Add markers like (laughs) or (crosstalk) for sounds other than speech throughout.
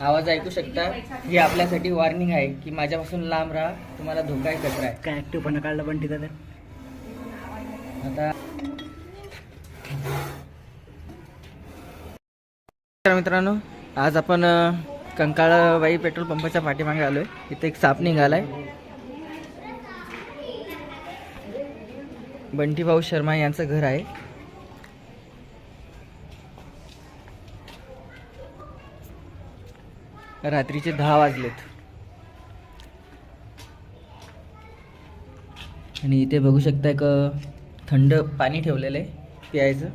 आवाज ऐकू शकता ही आपल्यासाठी वॉर्निंग आहे की माझ्यापासून लांब राहा तुम्हाला धोका आहे कचरा आहे. काय ऍक्टिव्हपणा काढला पण तिथं तर. आता तर मित्रांनो आज आपण कंकाळबाई पेट्रोल पंपाच्या पाठीमागे आलोय. इथे एक साप निघालाय. बंटी भाऊ शर्मा यांचं घर आहे. रात्रीचे दहा वाजलेत. आणि इथे बघू शकता एक थंड पाणी ठेवलेलं आहे प्यायचं.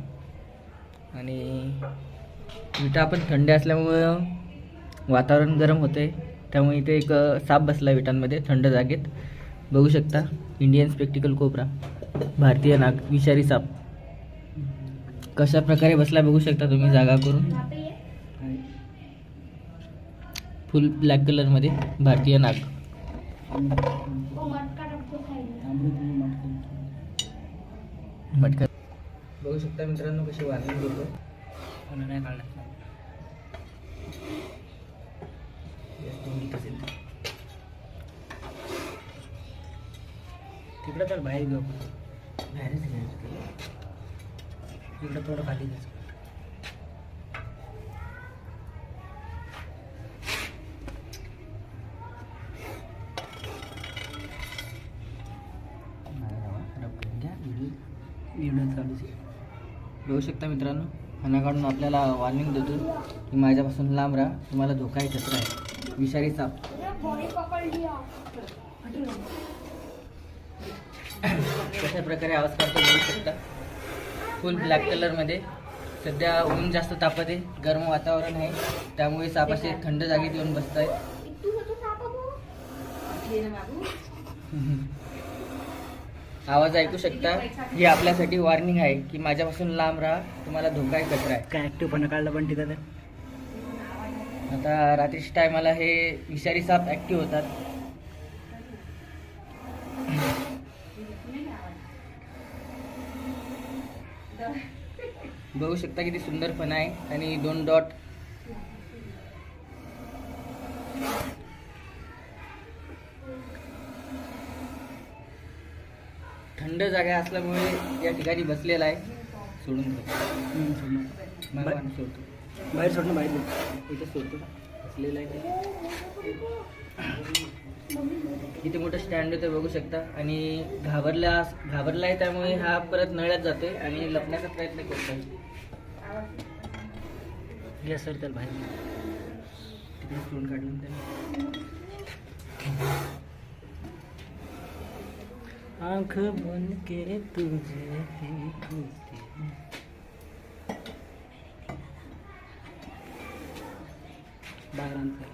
आणि विटा पण थंड असल्यामुळं वातावरण गरम होते त्यामुळे इथे एक साप बसला आहे विटांमध्ये थंड जागेत. बघू शकता इंडियन स्पेक्टिकल कोबरा भारतीय नाग विषारी साप. कशा प्रकारे बसला बघू शकता तुम्ही जागा करून? फुल ब्लॅक कलरमध्ये भारतीय नाग. मटका. बघू शकता मित्रांनो कशी वाजून घेतो नाही काढला तिकडं तर बाहेर घेऊ आपण इकडं थोडं खाली घ्यायचं व्हिडिओ चालू आहे. बघू शकता मित्रांनो खानाकडून आपल्याला वॉर्निंग देतो की माझ्यापासून लांब राहा तुम्हाला धोका आहे खतरा आहे. विषारी साप. कशा प्रकारे आवाज काढतो बघू शकता. फुल ब्लॅक कलरमध्ये सध्या ऊन जास्त तापत आहे गरम वातावरण आहे. त्यामुळे साप असे थंड जागेत येऊन बसत आहेत (laughs) आवाज ऐकू शकता? ही आपल्यासाठी वॉर्निंग आहे की माझ्यापासून लांब राहा तुम्हाला धोका आहे कचरा आहे. काय ऍक्टिव्हपणा काढला पण तिथं तर? आता रात्रीच्या टायमाला हे विषारी साप ऍक्टिव्ह होतात. बघू शकता किती सुंदर पण आहे. आणि दोन डॉट थंड जागा असल्यामुळे या ठिकाणी बसलेला आहे. सोडून सोडून. सोडतो. बाहेर सोडणं बाहेर. इथं सोडतो बसलेला आहे. किती मोठं स्टँड आहे ते बघू शकता. आणि घाबरला घाबरला आहे त्यामुळे हा परत नळ्यात जातोय आणि लपण्याचा प्रयत्न करतोय. घ्या सर त्याला बाहेर. तिकडे सोडून काढलं त्याने आंख बन के तुझे देखती बाहेर आणता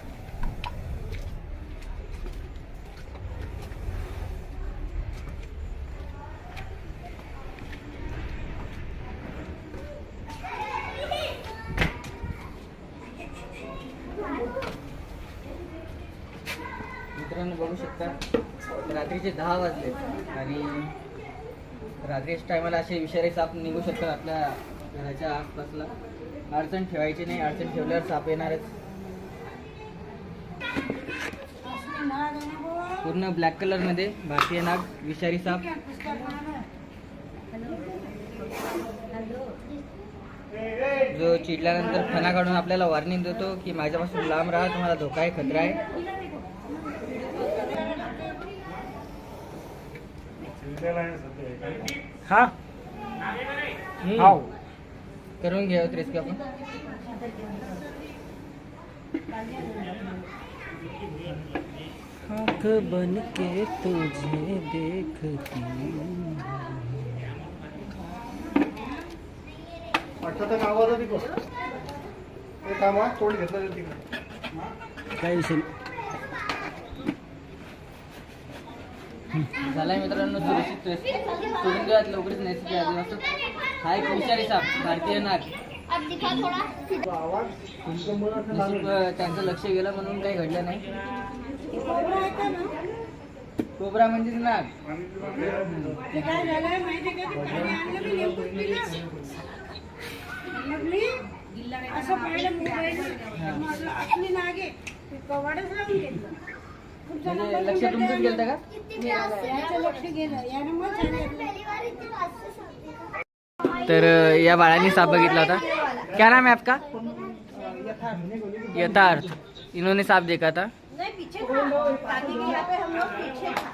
बघू शकता. रात्रीचे दहा वाजले आणि रात्रीच्या टायमाला असे विषारी साप निघू शकतात आपल्या घराच्या आसपासला. अडचण ठेवायची नाही. अडचण ठेवल्यावर साप येणारच. पूर्ण ब्लॅक कलरमध्ये भारतीय नाग विषारी साप. जो चिडल्यानंतर फणा काढून आपल्याला वॉर्निंग देतो की माझ्यापासून लांब राहा. तुम्हाला धोका आहे खतरा आहे. हा? हम्म. हाव. करून घ्या रेसिपी आपण. आँख बन के तुझे देखती काही विषय नाही. झालाय मित्रांनो सुरक्षित सोडून देऊयात लवकरच रेसिपी आली असं हा एक विषारी साप भारतीय नाग. त्यांचं लक्ष गेलं म्हणून काही घडलं नाही. कोबरा म्हणजेच नाग. असं पाहिलं मोबाईल माझं असली नागे. कवाडच लावून घेतलं. म्हणजे लक्ष तुमचंच गेलं. का? तर या बाळांनी साप बघितला होता. क्या नाम है आपका? यथार्थ. इन्होंने साप देखा था. नहीं पीछे था. पानी के यहाँ पे हम लोग पीछे था.